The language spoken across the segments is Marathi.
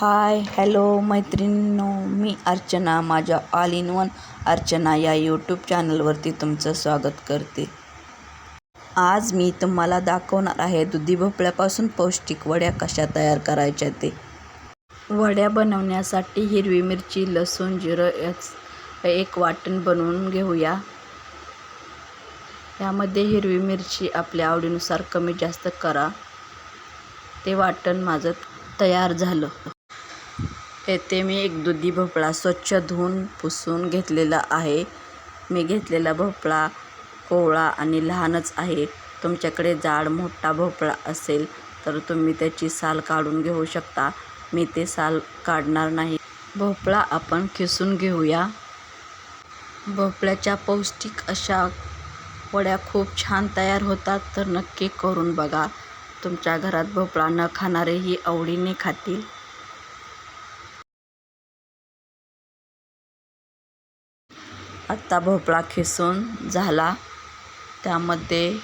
हाय हॅलो मैत्रिणींनो मी अर्चना माझ्या ऑल इन वन अर्चना या यूट्यूब चॅनलवरती तुमचं स्वागत करते. आज मी तुम्हाला दाखवणार आहे दुधी भोपळ्यापासून पौष्टिक वड्या कशा तयार करायच्या ते. वड्या बनवण्यासाठी हिरवी मिरची लसूण जिरं याच एक वाटण बनवून घेऊया. यामध्ये हिरवी मिरची आपल्या आवडीनुसार कमी जास्त करा. ते वाटण माझं तयार झालं. येथे मी एक दुधी भोपळा स्वच्छ धुवून पुसून घेतलेला आहे. मी घेतलेला भोपळा कोवळा आणि लहानच आहे. तुमच्याकडे जाड मोठा भोपळा असेल तर तुम्ही त्याची साल काढून घेऊ शकता. मी ते साल काढणार नाही. भोपळा आपण खिसून घेऊया. भोपळ्याच्या पौष्टिक अशा वड्या खूप छान तयार होतात तर नक्की करून बघा. तुमच्या घरात भोपळा न खाणारेही आवडीने खातील. आत्ता भोपळा खिसून झाला. त्यामध्ये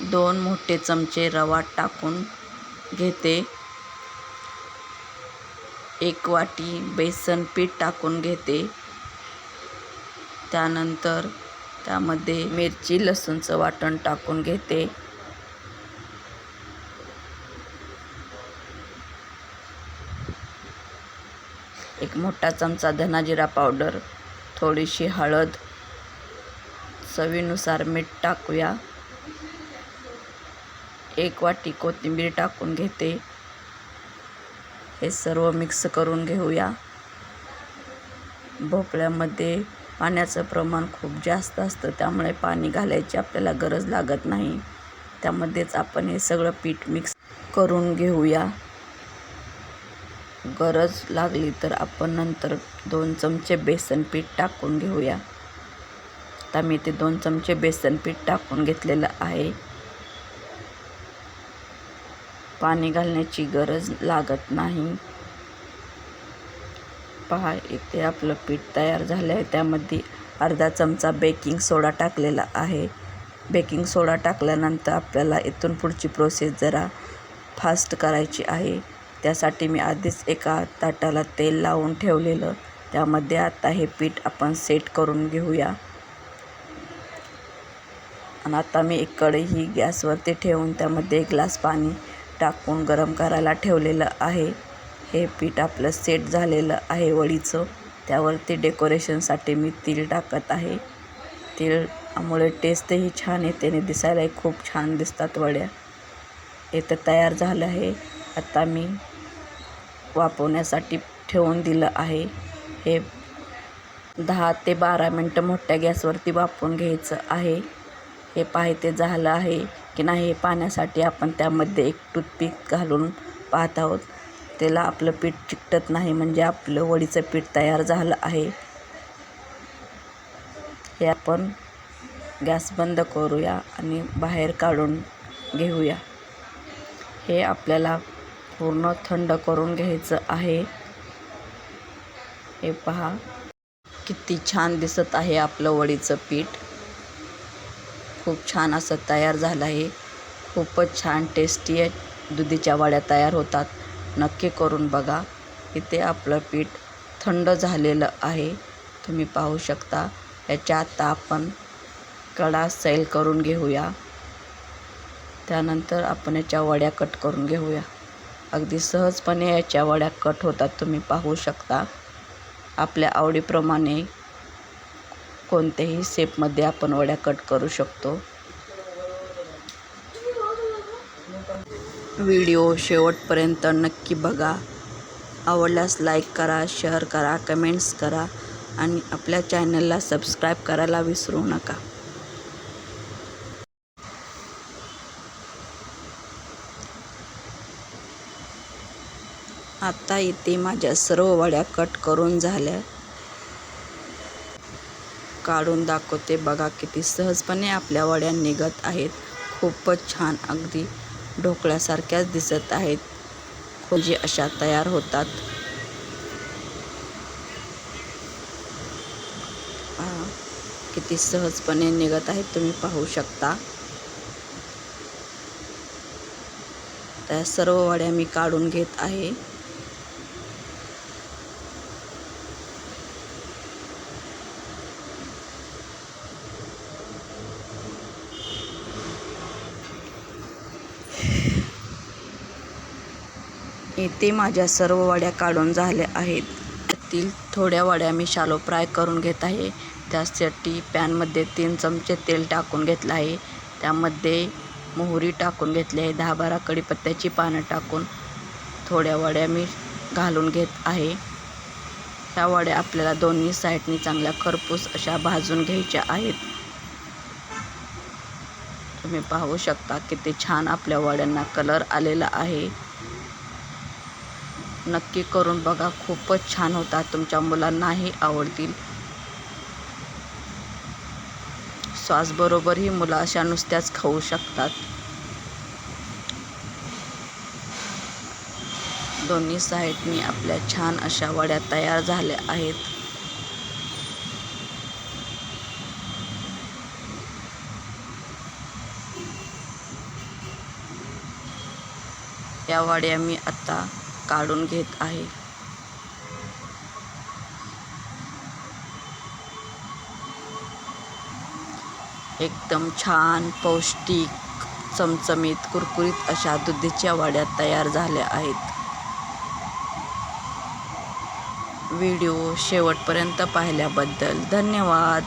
दोन मोठे चमचे रवा टाकून घेते. एक वाटी बेसन पीठ टाकून घेते. त्यानंतर त्यामध्ये मिरची लसूणचं वाटण टाकून घेते. एक मोठा चमचा धनाजिरा पावडर थोडीशी हळद चवीनुसार मीठ टाकूया. एक वाटी कोथिंबीर टाकून घेते. हे सर्व मिक्स करून घेऊया. भोपळ्यामध्ये पाण्याचं प्रमाण खूप जास्त असतं त्यामुळे पाणी घालायची आपल्याला गरज लागत नाही. त्यामध्येच आपण हे सगळं पीठ मिक्स करून घेऊया. गरज लागली तर आपण नंतर दोन चमचे बेसन पीठ टाकून घेऊया. आता मी ते दोन चमचे बेसन पीठ टाकून घेतलेलं आहे. पाणी घालण्याची गरज लागत नाही. पहा इथे आपलं पीठ तयार झालं आहे त्यामध्ये अर्धा चमचा बेकिंग सोडा टाकलेला आहे. बेकिंग सोडा टाकल्यानंतर आपल्याला इथून पुढची प्रोसेस जरा फास्ट करायची आहे. त्यासाठी मी आधीच एका ताटाला तेल लावून ठेवलेलं. त्यामध्ये आता हे पीठ आपण सेट करून घेऊया. आणि आता मी एक कढई गॅसवरती ठेवून त्यामध्ये एक ग्लास पाणी टाकून गरम करायला ठेवलेलं आहे. हे पीठ आपलं सेट झालेलं आहे वडीचं. त्यावरती डेकोरेशनसाठी मी तीळ टाकत आहे. तीळामुळे टेस्टही छान येते आणि दिसायलाही खूप छान दिसतात वड्या. इथं तयार झालं आहे. आता मी वाफवण्यासाठी ठेवून दिलं आहे. हे दहा ते बारा मिनटं मोठ्या गॅसवरती वाफवून घ्यायचं आहे. हे पाहिजे झालं आहे की नाही हे पाण्यासाठी आपण त्यामध्ये एक टूथपिक घालून पाहत आहोत. त्याला आपलं पीठ चिकटत नाही म्हणजे आपलं वडीचं पीठ तयार झालं आहे. हे आपण गॅस बंद करूया आणि बाहेर काढून घेऊया. हे आपल्याला पूर्ण थंड करून घ्यायचं आहे. हे पहा. किती छान दिसत आहे आपलं वडीचं पीठ. खूप छान असं तयार झालं आहे. खूपच छान टेस्टी आहे. दुधीच्या वड्या तयार होतात. नक्की करून बघा. इथे आपलं पीठ थंड झालेलं आहे. तुम्ही पाहू शकता. याच्या आता आपण कडा सैल करून घेऊया. त्यानंतर आपण याच्या वड्या कट करून घेऊया. अगदी सहजपणे याच्या वड्या कट होतात. तुम्ही पाहू शकता आपल्या आवडीप्रमाणे कोणत्याही सेपमध्ये आपण वड्या कट करू शकतो. व्हिडिओ शेवटपर्यंत नक्की बघा. आवडल्यास लाईक करा शेअर करा कमेंट्स करा आणि आपल्या चॅनलला सबस्क्राईब करायला विसरू नका. आता इथे माझ्या सर्व वड्या कट करून झाल्या. काढून दाखवते बघा किती सहजपणे आपल्या वड्या निघत आहेत. खूपच छान अगदी ढोकळ्यासारख्याच दिसत आहेत. खोजी अशा तयार होतात. किती सहजपणे निघत आहेत तुम्ही पाहू शकता. त्या सर्व वड्या मी काढून घेत आहे. इथे माझ्या सर्व वड्या काढून झाल्या आहेत. त्यातील थोड्या वड्या मी शालो फ्राय करून घेत आहे. त्यासाठी पॅनमध्ये तीन चमचे तेल टाकून घेतलं आहे. त्यामध्ये मोहरी टाकून घेतली आहे. दहा बारा कढीपत्त्याची पानं टाकून थोड्या वड्या मी घालून घेत आहे. ह्या वड्या आपल्याला दोन्ही साईडनी चांगल्या खरपूस अशा भाजून घ्यायच्या आहेत. तुम्ही पाहू शकता किती छान आपल्या वड्यांना कलर आलेला आहे. नक्की करून बघा. खूपच छान होतात. तुमच्या मुलांनाही आवडतील. श्वासबरोबरही मुलं अशा नुसत्याच खाऊ शकतात. दोन्ही साईडनी आपल्या छान अशा वड्या तयार झाल्या आहेत. या वड्या मी आता काढून घेत आहे. एकदम छान पौष्टिक चमचमीत कुरकुरीत अशा दुधीच्या वड्या तयार झाल्या आहेत. व्हिडिओ शेवटपर्यंत पाहिल्याबद्दल धन्यवाद.